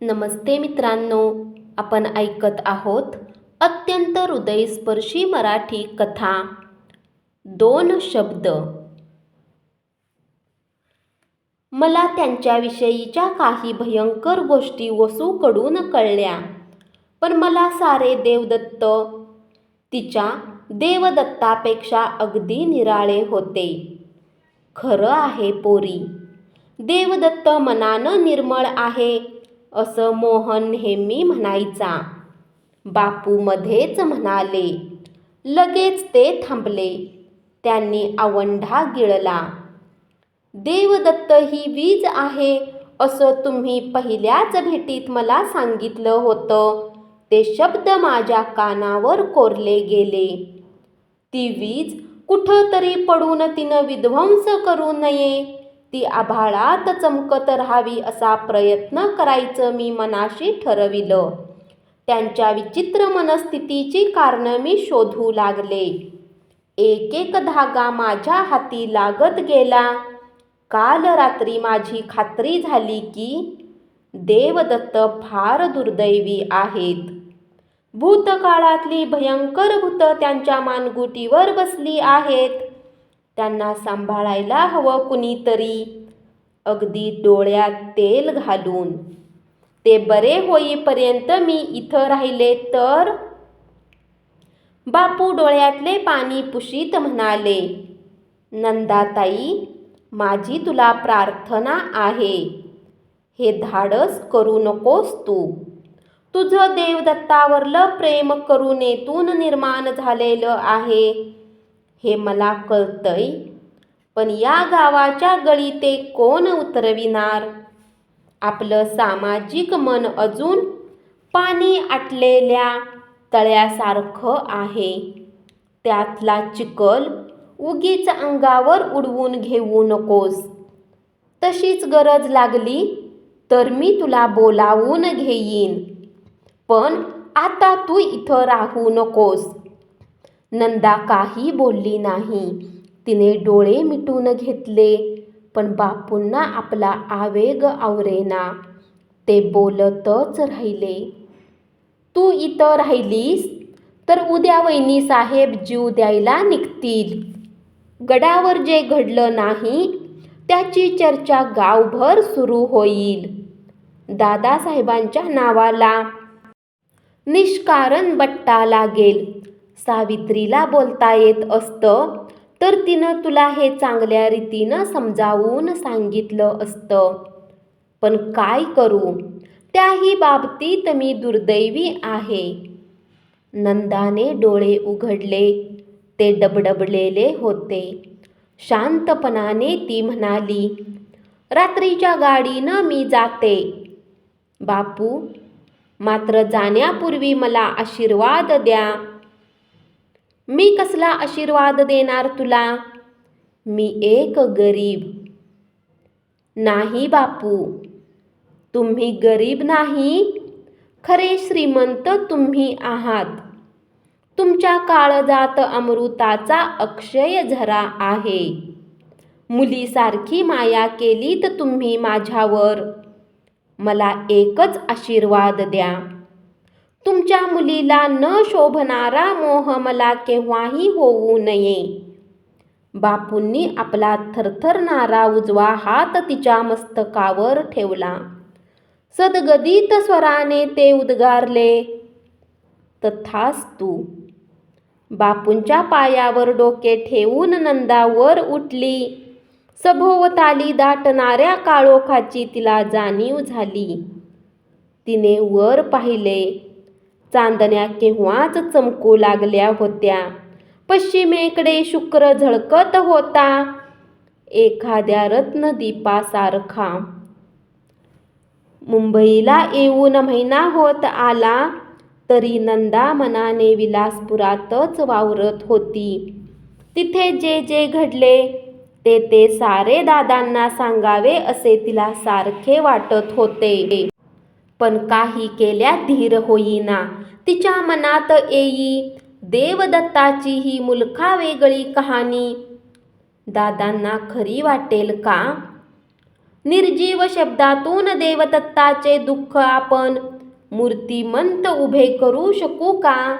नमस्ते मित्रांनो आपण ऐकत आहोत अत्यंत हृदयस्पर्शी मराठी कथा दोन शब्द. मला त्यांच्याविषयीच्या काही भयंकर गोष्टी वसूकडून कळल्या पण मला सारे देवदत्त तिच्या देवदत्तापेक्षा अगदी निराळे होते. खरं आहे पोरी देवदत्त मनानं निर्मळ आहे असं मोहन नेहमी म्हणायचा. बापू मध्येच म्हणाले. लगेच ते थांबले. त्यांनी आवंढा गिळला. देवदत्त ही वीज आहे. असं तुम्ही पहिल्याच भेटीत मला सांगितलं होतं ते शब्द माझ्या कानावर कोरले गेले. ती वीज कुठं तरी पडून तिनं विध्वंस करू नये. ती आभाळात चमकत राहावी असा प्रयत्न करायचं मी मनाशी ठरविलं. त्यांच्या विचित्र मनस्थितीची कारणं मी शोधू लागले. एक एक धागा माझ्या हाती लागत गेला. काल रात्री माझी खात्री झाली की देवदत्त फार दुर्दैवी आहेत. भूतकाळातली भयंकर भूत त्यांच्या मानगुटीवर बसली आहेत. त्यांना सांभाळायला हवं कुणीतरी. अगदी डोळ्यात तेल घालून. ते बरे होईपर्यंत मी इथं राहिले तर? बापू डोळ्यातले पाणी पुशीत म्हणाले नंदाताई माझी तुला प्रार्थना आहे. हे धाडस करू नकोस तू. तुझं देवदत्तावरलं प्रेम करुणेतून निर्माण झालेलं आहे. हे मला कळतंय. पण या गावाच्या गळी ते कोण उतरविणार? आपलं सामाजिक मन अजून पाणी आटलेल्या तळ्यासारखं आहे. त्यातला चिखल उगीच अंगावर उडवून घेऊ नकोस. तशीच गरज लागली तर मी तुला बोलावून घेईन. पण आता तू इथं राहू नकोस. नंदा काही बोलली नाही. तिने डोळे मिटून घेतले पण बापूंना आपला आवेग आवरेना. ते बोलतच राहिले. तू इथं राहिलीस? तर उद्या वहिनी साहेब जीव द्यायला निघतील. गडावर जे घडलं नाही त्याची चर्चा गावभर सुरू होईल दादासाहेबांच्या नावाला निष्कारण बट्टा लागेल. सावित्रीला बोलता येत असतं. तर तिनं तुला हे चांगल्या रीतीनं समजावून सांगितलं असतं. पण काय करू? त्याही बाबतीत मी दुर्दैवी आहे. नंदाने डोळे उघडले. ते डबडबलेले होते. शांतपणाने ती म्हणाली रात्रीच्या गाडीनं मी जाते. बापू मात्र जाण्यापूर्वी मला आशीर्वाद द्या. मी कसला आशीर्वाद देणार तुला? मी एक गरीब. नाही बापू तुम्ही गरीब नाही. खरे श्रीमंत तुम्ही आहात. तुमच्या काळजात अमृताचा अक्षय झरा आहे. मुलीसारखी माया केलीत तुम्ही माझ्यावर. मला एकच आशीर्वाद द्या. तुमच्या मुलीला न शोभणारा मोह मला केव्हाही होऊ नये. बापूंनी आपला थरथरणारा उजवा हात तिच्या मस्तकावर ठेवला. सदगदित स्वराने ते उद्गारले तथास्तू बापूंच्या पायावर डोके ठेवून नंदावर उठली. सभोवताली दाटणाऱ्या काळोखाची तिला जाणीव झाली. तिने वर पाहिले. चांदण्या केव्हाच चमकू लागल्या होत्या. पश्चिमेकडे शुक्र झळकत होता. एखाद्या रत्नदीपासारखा. मुंबईला येऊन महिना होत आला तरी नंदा मनाने विलासपुरातच वावरत होती. तिथे जे जे घडले ते ते सारे दादांना सांगावे असे तिला सारखे वाटत होते. पण काही केल्या धीर होईना. तिच्या मनात येई देवदत्ताची ही मुलखा वेगळी कहाणी. दादांना खरी वाटेल का? निर्जीव शब्दातून देवदत्ताचे दुःख आपण मूर्तिमंत उभे करू शकू का?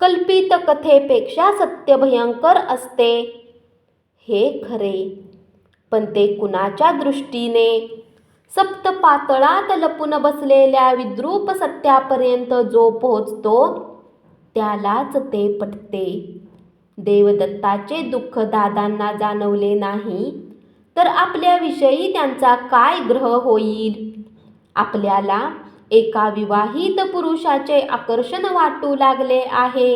कल्पित कथेपेक्षा सत्य भयंकर असते. हे खरे. पण ते कुणाच्या दृष्टीने? सप्त पातळात लपून बसलेल्या विद्रूप सत्यापर्यंत जो पोहोचतो त्यालाच ते पटते. देवदत्ताचे दुःख दादांना जाणवले नाही तर आपल्याविषयी त्यांचा काय ग्रह होईल? आपल्याला एका विवाहित पुरुषाचे आकर्षण वाटू लागले आहे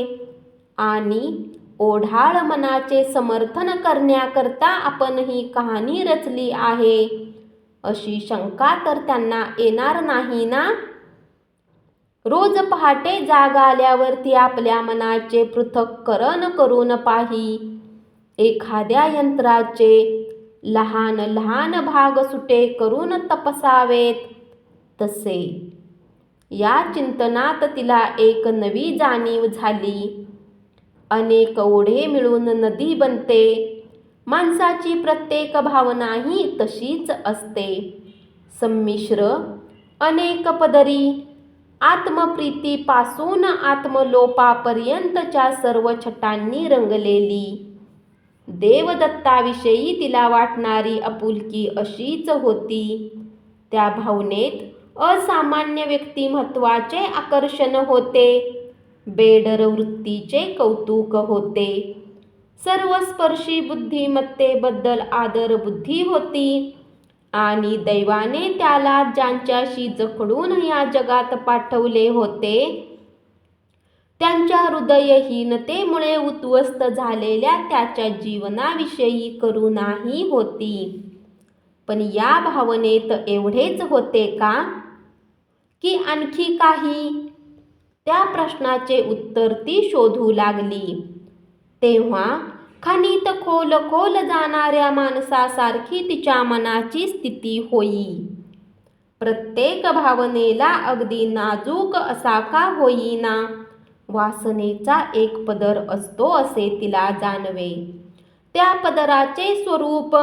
आणि ओढाळ मनाचे समर्थन करण्याकरता आपण ही कहाणी रचली आहे. अशी शंका तर त्यांना येणार नाही ना? रोज पहाटे जाग आल्यावर ती आपल्या मनाचे पृथक्करण करून पाही. एखाद्या यंत्राचे लहान लहान भाग सुटे करून तपसावेत. तसे या चिंतनात तिला एक नवी जाणीव झाली. अनेक ओढे मिळून नदी बनते. माणसाची प्रत्येक भावनाही तशीच असते. संमिश्र अनेक पदरी आत्मप्रीतीपासून आत्मलोपापर्यंतच्या सर्व छटांनी रंगलेली. देवदत्ताविषयी तिला वाटणारी आपुलकी अशीच होती. त्या भावनेत असामान्य व्यक्तिमत्वाचे आकर्षण होते. बेडर वृत्तीचे कौतुक होते. सर्वस्पर्शी बुद्धिमत्तेबद्दल आदर बुद्धी होती. आणि दैवाने त्याला ज्यांच्याशी जखडून या जगात पाठवले होते त्यांच्या हृदयहीनतेमुळे उद्ध्वस्त झालेल्या त्याच्या जीवनाविषयी करुणाही होती. पण या भावनेत एवढेच होते का? की आणखी काही? त्या प्रश्नाचे उत्तर ती शोधू लागली. तेव्हा खनित खोल खोल जाणाऱ्या माणसासारखी तिच्या मनाची स्थिती होई. प्रत्येक भावनेला अगदी नाजूक असा का होईना? वासनेचा एक पदर असतो असे तिला जाणवे. त्या पदराचे स्वरूप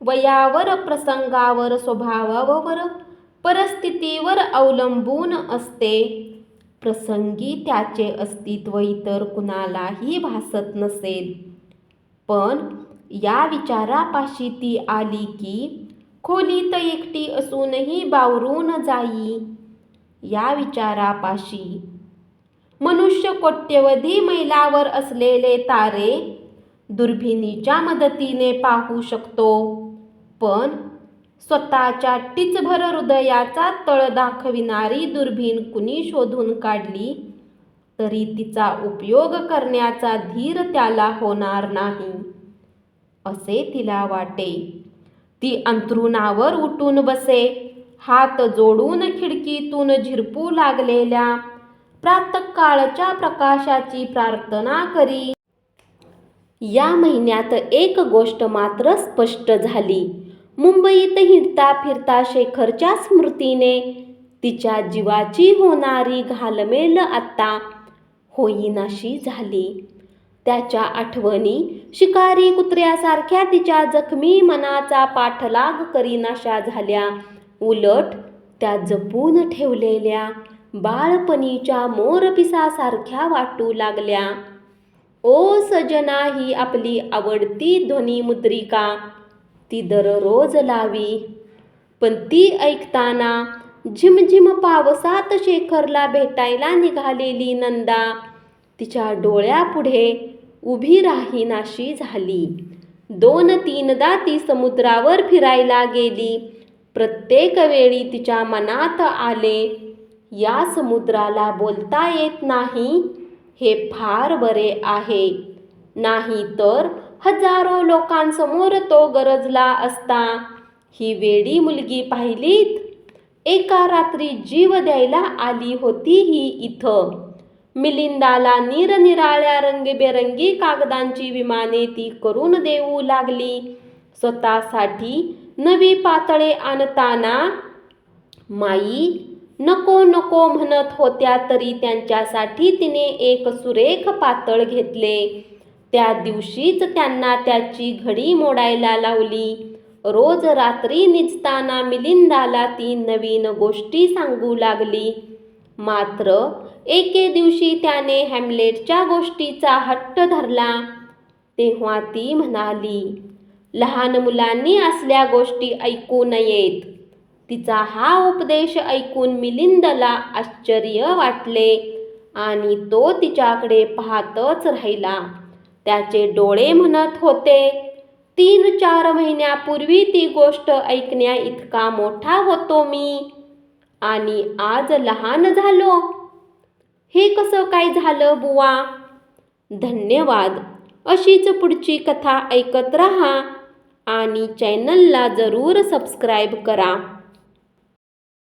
वयावर प्रसंगावर स्वभावावर परिस्थितीवर अवलंबून असते. प्रसंगी त्याचे अस्तित्व इतर कुणालाही भासत नसेल. पण या विचारापाशी ती आली की खोलीत एकटी असूनही बावरून जाई. या विचारापाशी मनुष्य कोट्यवधी मैलावर असलेले तारे दुर्बिणीच्या मदतीने पाहू शकतो. पण स्वतःच्या टिचभर हृदयाचा तळ दाखविणारी दुर्बीण कुणी शोधून काढली? तरी तिचा उपयोग करण्याचा धीर त्याला होणार नाही. असे तिला वाटे. ती अंथरुणावर उठून बसे. हात जोडून खिडकीतून झिरपू लागलेल्या प्रातकाळच्या प्रकाशाची प्रार्थना करी. या महिन्यात एक गोष्ट मात्र स्पष्ट झाली. मुंबईत हिंडता फिरता शेखरच्या स्मृतीने तिच्या जीवाची होणारी घालमेल आत्ता होईनाशी झाली. त्याच्या आठवणी शिकारी कुत्र्यासारख्या तिच्या जखमी मनाचा पाठलाग करीनाशा झाल्या. उलट त्या जपून ठेवलेल्या बाळपणीच्या मोरपिसासारख्या वाटू लागल्या. ओ सजना ही आपली आवडती ध्वनिमुद्रिका. ती दररोज लावी. पण ती ऐकताना झिमझिम पावसात शेखरला भेटायला निघालेली नंदा तिच्या डोळ्यापुढे उभी राहीनाशी झाली. दोन तीनदा ती समुद्रावर फिरायला गेली. प्रत्येक वेळी तिच्या मनात आले या समुद्राला बोलता येत नाही? हे फार बरे आहे. नाही तर हजारो लोकांसमोर तो गरजला असता. ही वेडी मुलगी पाहिलीत? एका रात्री जीव द्यायला आली होती ही इथं. मिलिंदाला निरनिराळ्या रंगीबेरंगी कागदांची विमाने ती करून देऊ लागली. स्वतःसाठी नवी पातळे आणताना माई नको नको म्हणत होत्या तरी त्यांच्यासाठी तिने एक सुरेख पातळ घेतले. त्या दिवशीच त्यांना त्याची घडी मोडायला लावली. रोज रात्री निजताना मिलिंदाला ती नवीन गोष्टी सांगू लागली. मात्र एके दिवशी त्याने हॅमलेटच्या गोष्टीचा हट्ट धरला. तेव्हा ती म्हणाली लहान मुलांनी असल्या गोष्टी ऐकू नयेत. तिचा हा उपदेश ऐकून मिलिंदला आश्चर्य वाटले आणि तो तिच्याकडे पाहतच राहिला. त्याचे डोळे म्हणत होते. तीन चार महिन्यापूर्वी ती गोष्ट ऐकण्या इतका मोठा होतो मी. आणि आज लहान झालो. हे कसं काय झालं बुवा? धन्यवाद. अशीच पुढची कथा ऐकत रहा आणि चॅनलला जरूर सबस्क्राईब करा.